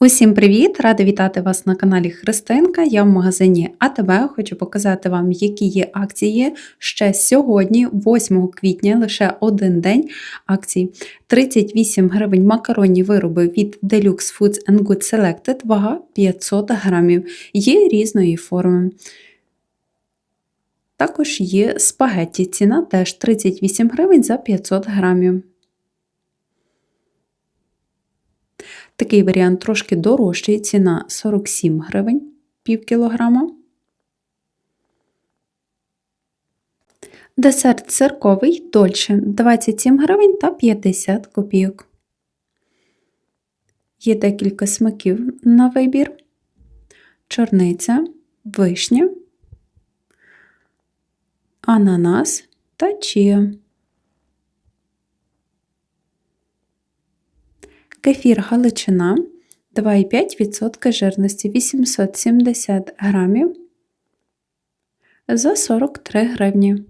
Усім привіт! Рада вітати вас на каналі Христинка. Я в магазині АТБ. Хочу показати вам, які є акції ще сьогодні, 8 квітня, лише один день акцій. 38 гривень макаронні вироби від Deluxe Foods and Good Selected, вага 500 грамів. Є різної форми. Також є спагетті. Ціна теж 38 гривень за 500 грамів. Такий варіант трошки дорожчий, ціна 47 гривень пів кілограма. Десерт цирковий дольше 27 гривень та 50 копійок. Є декілька смаків на вибір, чорниця, вишня, ананас та чия. Кефір Галичина 2,5% жирності 870 грамів за 43 гривні.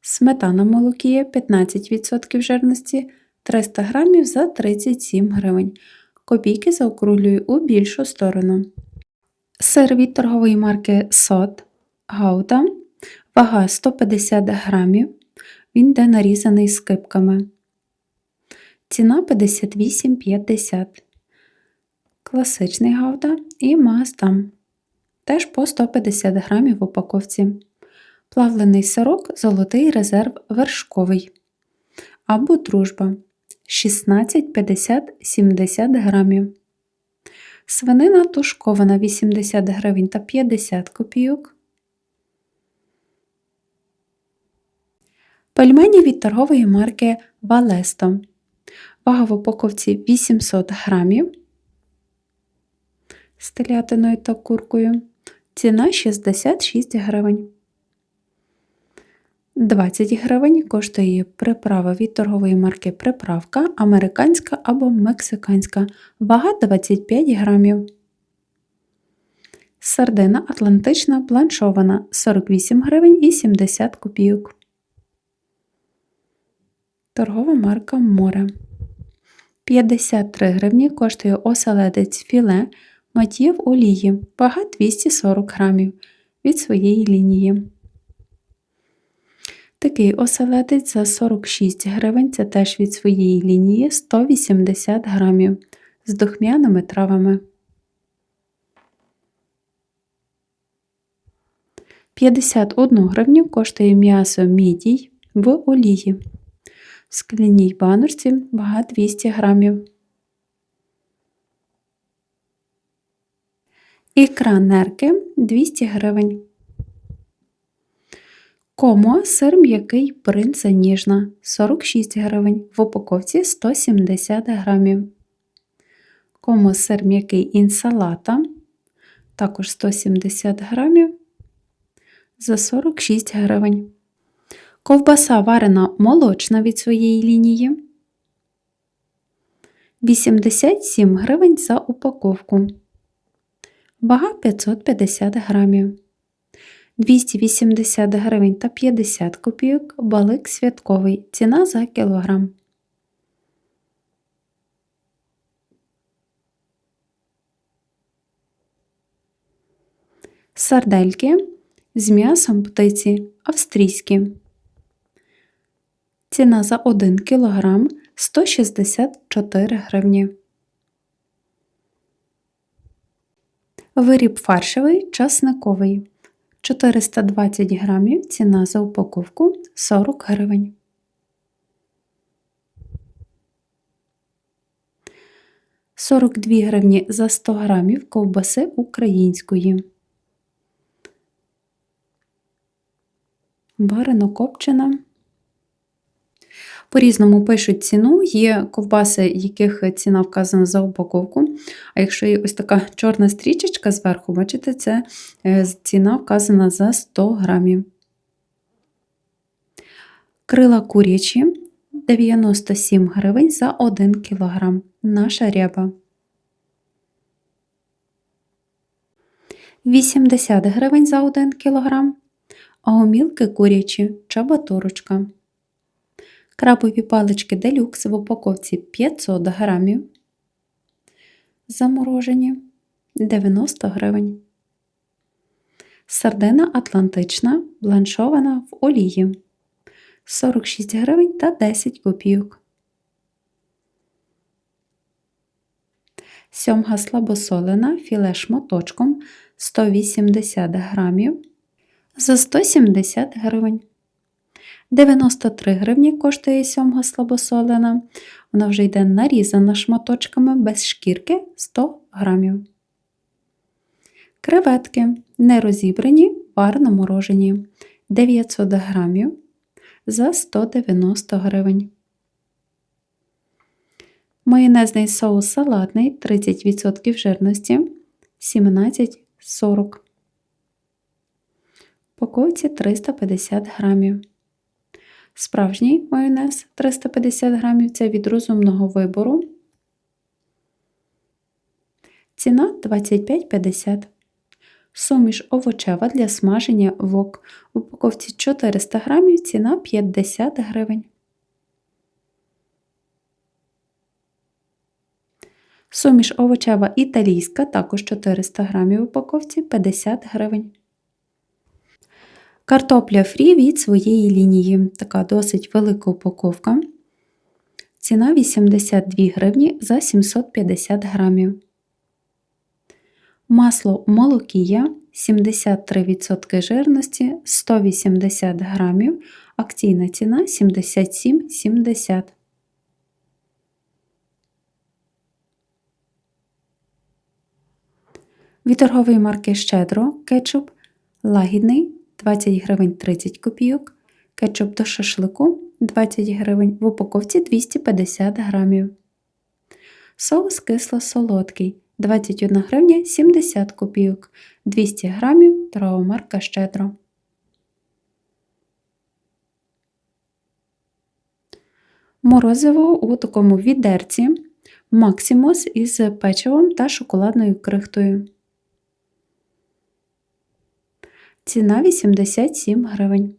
Сметана молокія 15% жирності 300 грамів за 37 гривень. Копійки заокруглюю у більшу сторону. Сир від торгової марки Сот Гауда. Вага 150 грамів. Він йде нарізаний скипками. Ціна 58,50. Класичний гауда і маздам. Теж по 150 грамів в упаковці. Плавлений сирок, золотий резерв вершковий. Або дружба 16,50-70 грамів. Свинина тушкована 80 гривень та 50 копійок. Пельмені від торгової марки Валесто. Вага в упаковці 800 грамів з телятиною та куркою. Ціна 66 гривень. 20 гривень коштує приправа від торгової марки приправка, американська або мексиканська. Вага 25 грамів. Сардина Атлантична бланшована 48 гривень і 70 копійок. Торгова марка море. 53 гривні коштує оселедець філе матів олії, вага 240 грамів від своєї лінії. Такий оселедець за 46 гривень, це теж від своєї лінії 180 грамів з духмяними травами. 51 гривню коштує м'ясо мідій в олії в скляній баночці вага 200 грамів. Ікра нерки 200 гривень. Комо сир м'який принца ніжна 46 гривень. В упаковці 170 грамів. Комо сир м'який інсалата також 170 грамів за 46 гривень. Ковбаса варена молочна від своєї лінії. 87 гривень за упаковку. Вага 550 грамів. 280 гривень та 50 копійок балик святковий. Ціна за кілограм. Сардельки з м'ясом птиці австрійські. Ціна за 1 кг 164 гривні. Виріб фаршевий часниковий 420 грамів. Ціна за упаковку 40 гривень. Сорок дві гривні за 100 грамів ковбаси української. Варено копчена по-різному пишуть ціну, є ковбаси, яких ціна вказана за упаковку. А якщо є ось така чорна стрічечка зверху, бачите, це е, ціна вказана за 100 грамів. Крила курячі 97 гривень за 1 кг. Наша ряба. 80 гривень за 1 кг, а умілки курячі чабаторочка. Крабові палички делюкс в упаковці 500 грамів. заморожені 90 гривень. Сардина Атлантична бланшована в олії 46 гривень та 10 копійок. Сьомга слабосолена філе шматочком 180 грамів за 170 гривень. 93 гривні коштує сьомга слабосолена. Вона вже йде нарізана шматочками без шкірки 100 грамів. Креветки не розібрані, варно морожені 900 грамів за 190 гривень. Майонезний соус салатний 30% жирності 17,40. Упаковці 350 грамів. Справжній майонез 350 грамів це від розумного вибору. Ціна 25,50. Суміш овочева для смаження вок. В упаковці 400 грамів ціна 50 гривень. Суміш овочева італійська, також 400 грамів в упаковці 50 гривень. Картопля фрі від своєї лінії. Така досить велика упаковка. Ціна 82 гривні за 750 грамів. Масло молокія 73% жирності 180 грамів. Акційна ціна 77,70. Від торгової марки Щедро кетчуп лагідний 20 гривень 30 копійок, кетчуп до шашлику 20 гривень в упаковці 250 грамів. Соус кисло-солодкий 21 гривня 70 копійок, 200 грамів торгова Щедро. Морозиво у такому відерці Максимус із печивом та шоколадною крихтою. Ціна 87 гривень.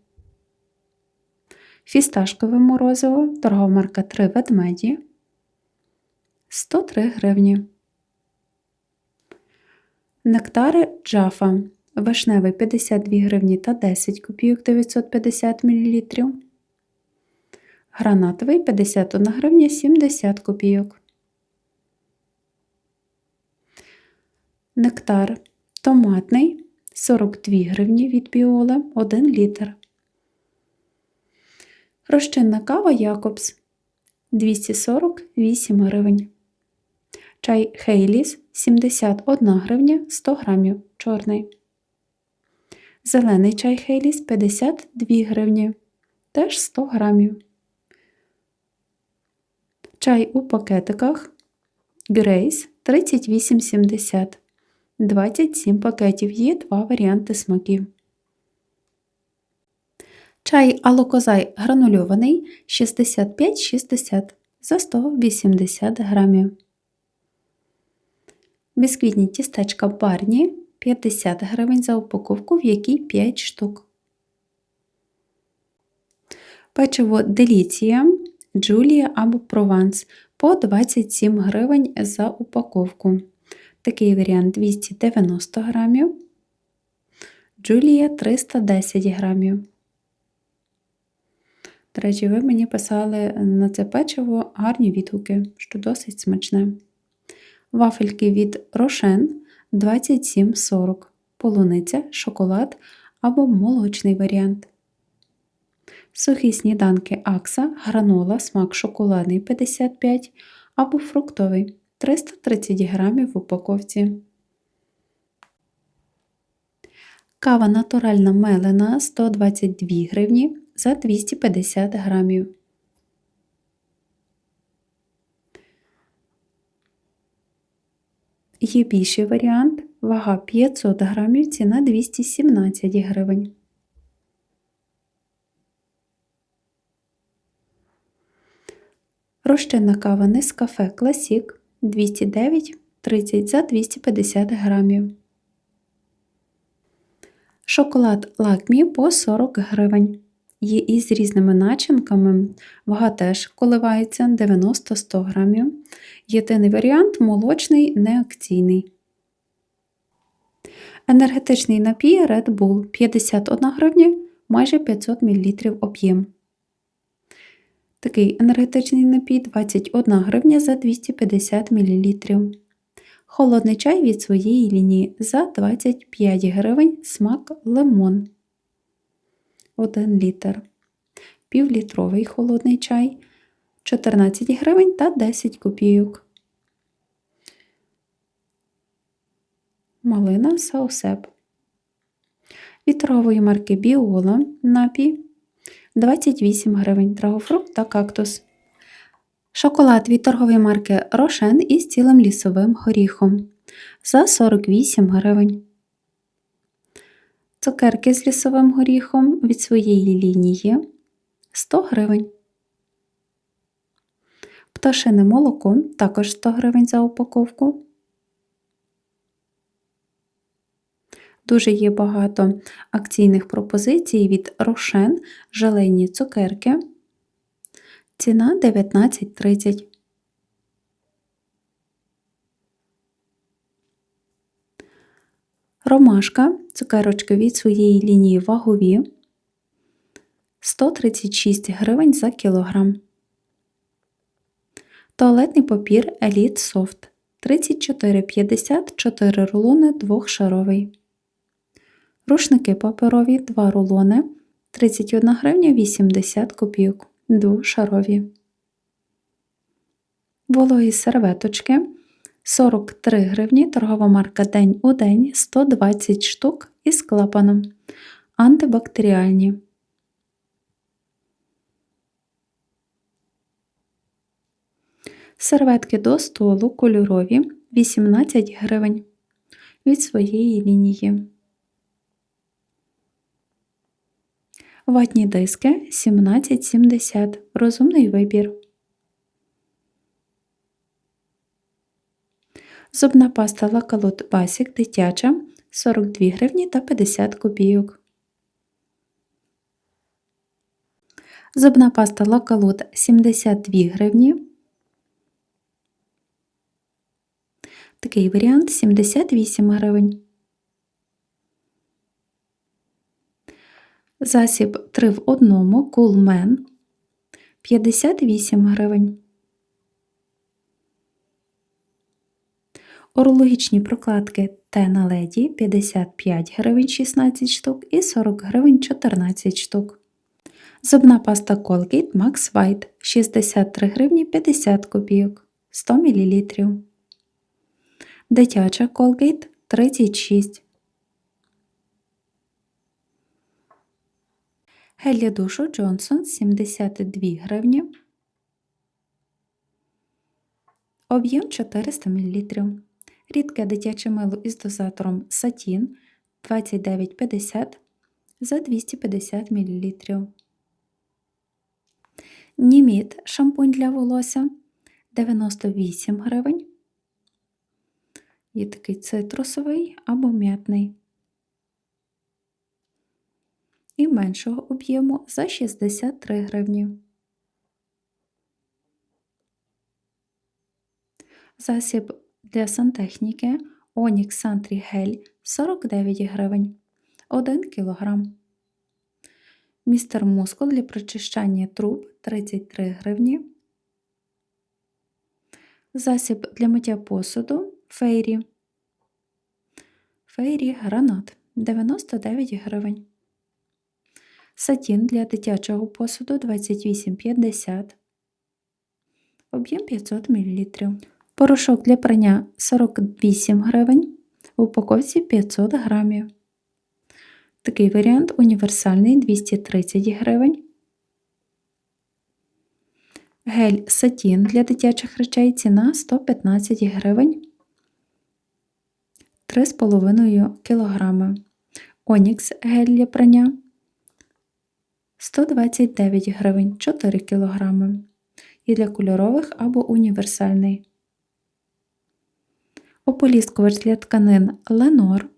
Фісташкове морозиво, торгова марка 3 ведмеді 103 гривні. Нектари джафа. Вишневий 52 гривні та 10 копійок 950 мл. Гранатовий 51 гривня 70 копійок. Нектар томатний 42 гривні від біола 1 літр. Розчинна кава Якобс 248 гривень. Чай Хейліс 71 гривня 100 грамів чорний. Зелений чай Хейліс 52 гривні, теж 100 грамів. Чай у пакетиках Грейс 38,70 27 пакетів. Є два варіанти смаків. Чай алокозай гранульований 65,60 за 180 грамів. Бісквітні тістечка барні 50 гривень за упаковку, в якій 5 штук. Печиво Деліція, Джулія або Прованс по 27 гривень за упаковку. Такий варіант 290 грамів, Джулія 310 грамів. До речі, ви мені писали на це печиво гарні відгуки, що досить смачне. Вафельки від Рошен 27,40, полуниця, шоколад або молочний варіант. Сухі сніданки Акса, гранола, смак шоколадний 55 або фруктовий 330 грамів в упаковці. Кава натуральна мелена 122 гривні за 250 грамів. Є більший варіант, вага 500 грамів, ціна 217 гривень. Розчинна кава Нескафе Класік 209,30 за 250 грамів. Шоколад лакмі по 40 гривень. є і з різними начинками. Вага теж коливається 90-100 грамів. Єдиний варіант молочний, неакційний. Енергетичний напій Red Bull 51 гривня, майже 500 мл об'єм. Такий енергетичний напій 21 гривня за 250 мл. Холодний чай від своєї лінії за 25 гривень смак лимон. 1 літр. Півлітровий холодний чай 14 гривень та 10 копійок. Малина Саусеп. Від марки Біола напій 28 гривень, драгофрукт та кактус. Шоколад від торгової марки Рошен із цілим лісовим горіхом за 48 гривень. Цукерки з лісовим горіхом від своєї лінії 100 гривень. Пташине молоко також 100 гривень за упаковку. Дуже є багато акційних пропозицій від Рошен, желейні цукерки. Ціна 19,30. Ромашка, цукерочки від своєї лінії вагові 136 гривень за кілограм. Туалетний папір Elite Soft 34,50 4 рулони двохшаровий. Рушники паперові 2 рулони 31 гривня 80 копійок двошарові. Вологі серветочки 43 гривні, торгова марка День у день 120 штук із клапаном. Антибактеріальні. Серветки до столу кольорові 18 гривень від своєї лінії. Ватні диски 17,70. Розумний вибір. Зубна паста Лакалот Basic дитяча 42 гривні та 50 копійок. Зубна паста Лакалот 72 гривні. Такий варіант 78 гривень. Засіб 3 в 1 Coolman 58 гривень. Орологічні прокладки Т на леді 55 гривень 16 штук і 40 гривень 14 штук. Зубна паста Colgate Max White 63 гривні 50 копійок 100 мл. Дитяча Colgate 36 Гель для душу Джонсон 72 гривні. Об'єм 400 мл. Рідке дитяче мило із дозатором Сатін 29,50 за 250 мл. Німіт шампунь для волосся 98 гривень. Є такий цитрусовий або м'ятний і меншого об'єму за 63 гривні. Засіб для сантехніки Onyx Santry Gel 49 гривень 1 кг. Містер Мускул для прочищання труб 33 гривні. Засіб для миття посуду Фейрі. Фейрі гранат 99 гривень. Сатін для дитячого посуду 28,50, об'єм 500 мл. Порошок для прання 48 гривень, в упаковці 500 грамів. Такий варіант універсальний 230 гривень. Гель сатін для дитячих речей ціна 115 гривень 3,5 кг. Онікс гель для прання 129 гривень 4 кг і для кольорових або універсальний. Ополіскувач для тканин Ленор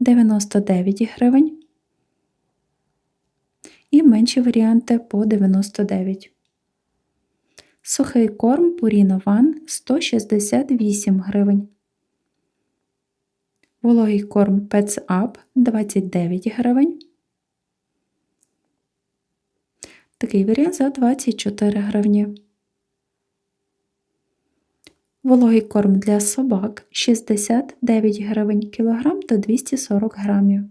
99 гривень. і менші варіанти по 99. Сухий корм Purina One 168 гривень. Вологий корм Pets Up 29 гривень. Такий варіант за 24 гривні. Вологий корм для собак 69 гривень кілограм та 240 грамів.